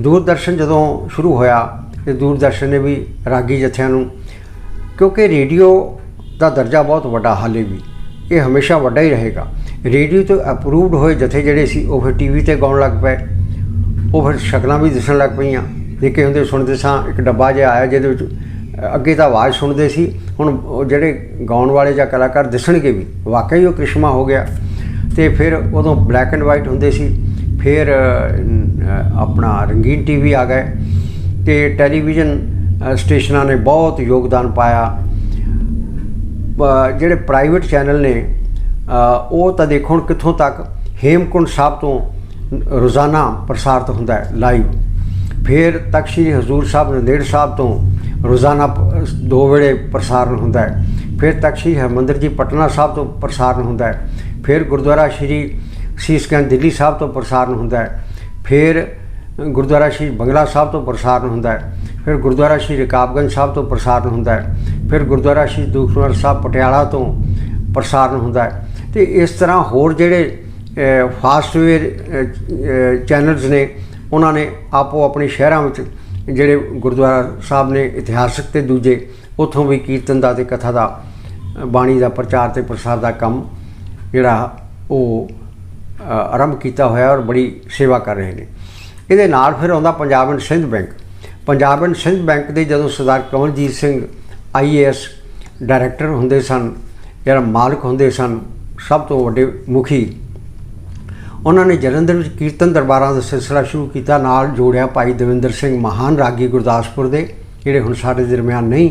ਦੂਰਦਰਸ਼ਨ ਜਦੋਂ ਸ਼ੁਰੂ ਹੋਇਆ, ਤੇ ਦੂਰਦਰਸ਼ਨ ਨੇ ਵੀ ਰਾਗੀ ਜਥਿਆਂ ਨੂੰ, ਕਿਉਂਕਿ ਰੇਡੀਓ ਦਾ ਦਰਜਾ ਬਹੁਤ ਵੱਡਾ ਹਾਲੇ ਵੀ, ਇਹ ਹਮੇਸ਼ਾ ਵੱਡਾ ਹੀ ਰਹੇਗਾ। ਰੇਡੀਓ ਤੋਂ ਅਪਰੂਵਡ ਹੋਏ ਜਥੇ ਜਿਹੜੇ ਸੀ, ਉਹ ਫਿਰ ਟੀਵੀ ਤੇ ਗਾਉਣ ਲੱਗ ਪਏ, ਉਹ ਫਿਰ ਸ਼ਕਲਾਂ ਵੀ ਦਿਸਣ ਲੱਗ ਪਈਆਂ। ਨਿੱਕੇ ਹੁੰਦੇ ਸੁਣਦੇ ਸਾਂ, ਇੱਕ ਡੱਬਾ ਜਿਹਾ ਆਇਆ ਜਿਹਦੇ ਵਿੱਚ, ਅੱਗੇ ਤਾਂ ਆਵਾਜ਼ ਸੁਣਦੇ ਸੀ, ਹੁਣ ਉਹ ਜਿਹੜੇ ਗਾਉਣ ਵਾਲੇ ਜਾਂ ਕਲਾਕਾਰ ਦਿਸਣਗੇ ਵੀ, ਵਾਕਈ ਉਹ ਕ੍ਰਿਸ਼ਮਾ ਹੋ ਗਿਆ। ਤੇ ਫਿਰ ਉਦੋਂ ਬਲੈਕ ਐਂਡ ਵਾਈਟ ਹੁੰਦੇ ਸੀ ਫਿਰ ਆਪਣਾ ਰੰਗੀਨ ਟੀਵੀ ਆ ਗਏ ਤੇ ਟੈਲੀਵਿਜ਼ਨ ਸਟੇਸ਼ਨਾਂ ਨੇ ਬਹੁਤ ਯੋਗਦਾਨ ਪਾਇਆ। ਜਿਹੜੇ ਪ੍ਰਾਈਵੇਟ ਚੈਨਲ ਨੇ ਉਹ ਤਾਂ ਦੇਖੋ ਹੁਣ ਕਿੱਥੋਂ ਤੱਕ ਹੇਮਕੁੰਡ ਸਾਹਿਬ ਤੋਂ ਰੋਜ਼ਾਨਾ ਪ੍ਰਸਾਰਿਤ ਹੁੰਦਾ ਹੈ ਲਾਈਵ ਫਿਰ ਤਖਤ ਸ੍ਰੀ ਹਜ਼ੂਰ ਸਾਹਿਬ, ਨੰਦੇੜ ਸਾਹਿਬ ਤੋਂ ਰੋਜ਼ਾਨਾ ਦੋ ਵੇਲੇ ਪ੍ਰਸਾਰਣ ਹੁੰਦਾ ਹੈ। ਫਿਰ ਤਖਤ ਸ੍ਰੀ ਹਰਿਮੰਦਰ ਜੀ, ਪਟਨਾ ਸਾਹਿਬ ਤੋਂ ਪ੍ਰਸਾਰਣ ਹੁੰਦਾ ਹੈ। ਫਿਰ ਗੁਰਦੁਆਰਾ ਸ੍ਰੀ ਸੀਸਗੰਜ ਦਿੱਲੀ ਸਾਹਿਬ ਤੋਂ ਪ੍ਰਸਾਰਣ ਹੁੰਦਾ ਹੈ। ਫਿਰ ਗੁਰਦੁਆਰਾ ਸ੍ਰੀ ਬੰਗਲਾ ਸਾਹਿਬ ਤੋਂ ਪ੍ਰਸਾਰਣ ਹੁੰਦਾ ਹੈ। ਫਿਰ ਗੁਰਦੁਆਰਾ ਸ੍ਰੀ ਰਕਾਬਗੰਜ ਸਾਹਿਬ ਤੋਂ ਪ੍ਰਸਾਰਣ ਹੁੰਦਾ ਹੈ। ਫਿਰ ਗੁਰਦੁਆਰਾ ਸ੍ਰੀ ਦੂਖਨਿਵਾਰਨ ਸਾਹਿਬ ਪਟਿਆਲਾ ਤੋਂ ਪ੍ਰਸਾਰਣ ਹੁੰਦਾ ਹੈ। ਤੇ ਇਸ ਤਰ੍ਹਾਂ ਹੋਰ ਜਿਹੜੇ ਫਾਸਟਵੇਅਰ ਚੈਨਲਸ ਨੇ, ਉਹਨਾਂ ਨੇ ਆਪੋ ਆਪਣੇ ਸ਼ਹਿਰਾਂ ਵਿੱਚ ਜਿਹੜੇ ਗੁਰਦੁਆਰਾ ਸਾਹਿਬ ਨੇ ਇਤਿਹਾਸਕ ਤੇ ਦੂਜੇ, ਉੱਥੋਂ ਵੀ ਕੀਰਤਨ ਦਾ ਤੇ ਕਥਾ ਦਾ ਬਾਣੀ ਦਾ ਪ੍ਰਚਾਰ ਤੇ ਪ੍ਰਸਾਰ ਦਾ ਕੰਮ ਜਿਹੜਾ ਉਹ ਆਰੰਭ ਕੀਤਾ ਹੋਇਆ ਔਰ ਬੜੀ ਸੇਵਾ ਕਰ ਰਹੇ ਨੇ। ਇਹਦੇ ਨਾਲ ਫਿਰ ਆਉਂਦਾ Punjab and Sindh bank. Punjab and Sindh bank ਦੇ ਜਦੋਂ ਸਰਦਾਰ ਕਮਲਜੀਤ ਸਿੰਘ ਆਈਏਐਸ ਡਾਇਰੈਕਟਰ ਹੁੰਦੇ ਸਨ ਜਿਹੜਾ ਮਾਲਕ ਹੁੰਦੇ ਸਨ, ਸਭ ਤੋਂ ਵੱਡੇ ਮੁਖੀ, ਉਹਨਾਂ ਨੇ ਜਲੰਧਰ ਵਿੱਚ ਕੀਰਤਨ ਦਰਬਾਰਾਂ ਦਾ ਸਿਲਸਿਲਾ ਸ਼ੁਰੂ ਕੀਤਾ। ਨਾਲ ਜੋੜਿਆ ਭਾਈ ਦਵਿੰਦਰ ਸਿੰਘ ਮਹਾਨ ਰਾਗੀ ਗੁਰਦਾਸਪੁਰ ਦੇ, ਜਿਹੜੇ ਹੁਣ ਸਾਡੇ ਦਰਮਿਆਨ ਨਹੀਂ,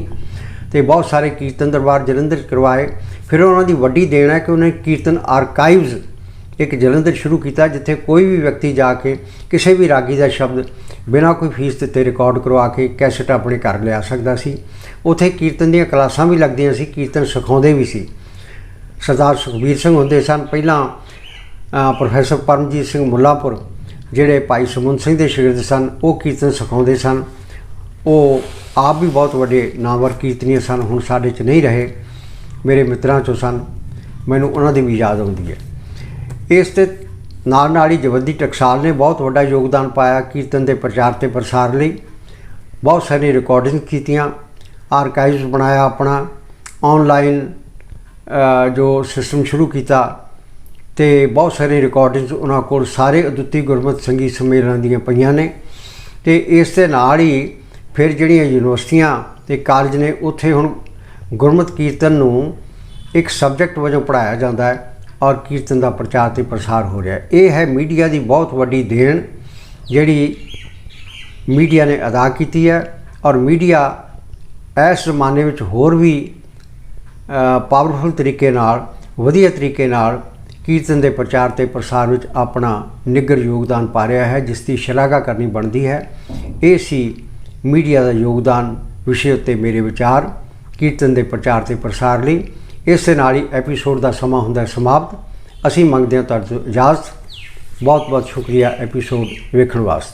ਤੇ ਬਹੁਤ ਸਾਰੇ ਕੀਰਤਨ ਦਰਬਾਰ ਜਲੰਧਰ 'ਚ ਕਰਵਾਏ। ਫਿਰ ਉਹਨਾਂ ਦੀ ਵੱਡੀ ਦੇਣ ਹੈ ਕਿ ਉਹਨੇ ਕੀਰਤਨ ਆਰਕਾਈਵਜ਼ ਇੱਕ ਜਲੰਧਰ ਸ਼ੁਰੂ ਕੀਤਾ ਜਿੱਥੇ ਕੋਈ ਵੀ ਵਿਅਕਤੀ ਜਾ ਕੇ ਕਿਸੇ ਵੀ ਰਾਗੀ ਦਾ ਸ਼ਬਦ ਬਿਨਾਂ ਕੋਈ ਫੀਸ ਦਿੱਤੇ ਰਿਕਾਰਡ ਕਰਵਾ ਕੇ ਕੈਸਟ ਆਪਣੇ ਘਰ ਲਿਆ ਸਕਦਾ ਸੀ। ਉੱਥੇ ਕੀਰਤਨ ਦੀਆਂ ਕਲਾਸਾਂ ਵੀ ਲੱਗਦੀਆਂ ਸੀ, ਕੀਰਤਨ ਸਿਖਾਉਂਦੇ ਵੀ ਸੀ। ਸਰਦਾਰ ਸੁਖਬੀਰ ਸਿੰਘ ਹੁੰਦੇ ਸਨ। ਪਹਿਲਾਂ ਪ੍ਰੋਫੈਸਰ ਪਰਮਜੀਤ ਸਿੰਘ ਮੁੱਲਾਪੁਰ, ਜਿਹੜੇ ਭਾਈ ਸਮੁੰਦ ਸਿੰਘ ਦੇ ਸ਼ਾਗਿਰਦ ਸਨ, ਉਹ ਕੀਰਤਨ ਸਿਖਾਉਂਦੇ ਸਨ। ਉਹ ਆਪ ਵੀ ਬਹੁਤ ਵੱਡੇ ਨਾਮਵਰ ਕੀਰਤਨੀਏ ਸਨ। ਹੁਣ ਸਾਡੇ 'ਚ ਨਹੀਂ ਰਹੇ। ਮੇਰੇ ਮਿੱਤਰਾਂ 'ਚੋਂ ਸਨ। ਮੈਨੂੰ ਉਹਨਾਂ ਦੀ ਵੀ ਯਾਦ ਆਉਂਦੀ ਹੈ। ਇਸ ਤੇ ਨਾਲ ਨਾਲ ਹੀ ਜਵੰਦੀ ਟਕਸਾਲ ਨੇ ਬਹੁਤ ਵੱਡਾ ਯੋਗਦਾਨ ਪਾਇਆ, ਕੀਰਤਨ ਦੇ ਪ੍ਰਚਾਰ ਤੇ ਪ੍ਰਸਾਰ ਲਈ। ਬਹੁਤ ਸਾਰੀ ਰਿਕਾਰਡਿੰਗ ਕੀਤੀਆਂ ਆਰਕਾਈਵਸ ਬਣਾਇਆ ਆਪਣਾ ਆਨਲਾਈਨ ਜੋ ਸਿਸਟਮ ਸ਼ੁਰੂ ਕੀਤਾ ਤੇ ਬਹੁਤ ਸਾਰੇ ਰਿਕਾਰਡਿੰਗਸ ਉਹਨਾਂ ਕੋਲ ਸਾਰੇ ਅਦੁੱਤੀ ਗੁਰਮਤਿ ਸੰਗੀਤ ਸੰਮੇਲਨਾਂ ਦੀਆਂ ਪਈਆਂ ਨੇ ਤੇ ਇਸ ਦੇ ਨਾਲ ਹੀ ਫਿਰ ਜਿਹੜੀਆਂ ਯੂਨੀਵਰਸਿਟੀਆਂ ਤੇ ਕਾਲਜ ਨੇ, ਉੱਥੇ ਹੁਣ ਗੁਰਮਤਿ ਕੀਰਤਨ ਨੂੰ ਇੱਕ ਸਬਜੈਕਟ ਵਜੋਂ ਪੜਾਇਆ ਜਾਂਦਾ ਹੈ। ਔਰ ਕੀਰਤਨ ਦਾ ਪ੍ਰਚਾਰ ਤੇ ਪ੍ਰਸਾਰ ਹੋ ਰਿਹਾ ਇਹ ਹੈ ਮੀਡੀਆ ਦੀ ਬਹੁਤ ਵੱਡੀ ਦੇਣ, ਜਿਹੜੀ ਮੀਡੀਆ ਨੇ ਅਦਾ ਕੀਤੀ ਹੈ। ਔਰ ਮੀਡੀਆ ਇਸ ਜ਼ਮਾਨੇ ਵਿੱਚ ਹੋਰ ਵੀ ਪਾਵਰਫੁਲ ਤਰੀਕੇ ਨਾਲ, ਵਧੀਆ ਤਰੀਕੇ ਨਾਲ ਕੀਰਤਨ ਦੇ ਪ੍ਰਚਾਰ ਤੇ ਪ੍ਰਸਾਰ ਵਿੱਚ ਆਪਣਾ ਨਿੱਘਰ ਯੋਗਦਾਨ ਪਾ ਰਿਹਾ ਹੈ, ਜਿਸ ਦੀ ਸ਼ਲਾਘਾ ਕਰਨੀ ਬਣਦੀ ਹੈ। ਇਹ ਸੀ ਮੀਡੀਆ ਦਾ ਯੋਗਦਾਨ ਵਿਸ਼ੇ ਉੱਤੇ ਮੇਰੇ ਵਿਚਾਰ, ਕੀਰਤਨ ਦੇ ਪ੍ਰਚਾਰ ਤੇ ਪ੍ਰਸਾਰ ਲਈ। ਇਸ ਦੇ ਨਾਲ ਹੀ ਐਪੀਸੋਡ ਦਾ ਸਮਾਂ ਹੁੰਦਾ ਹੈ ਸਮਾਪਤ। ਅਸੀਂ ਮੰਗਦੇ ਹਾਂ ਤੁਹਾਡੇ ਤੋਂ ਇਜਾਜ਼ਤ। ਬਹੁਤ ਬਹੁਤ ਸ਼ੁਕਰੀਆ ਐਪੀਸੋਡ ਵੇਖਣ ਵਾਸਤੇ।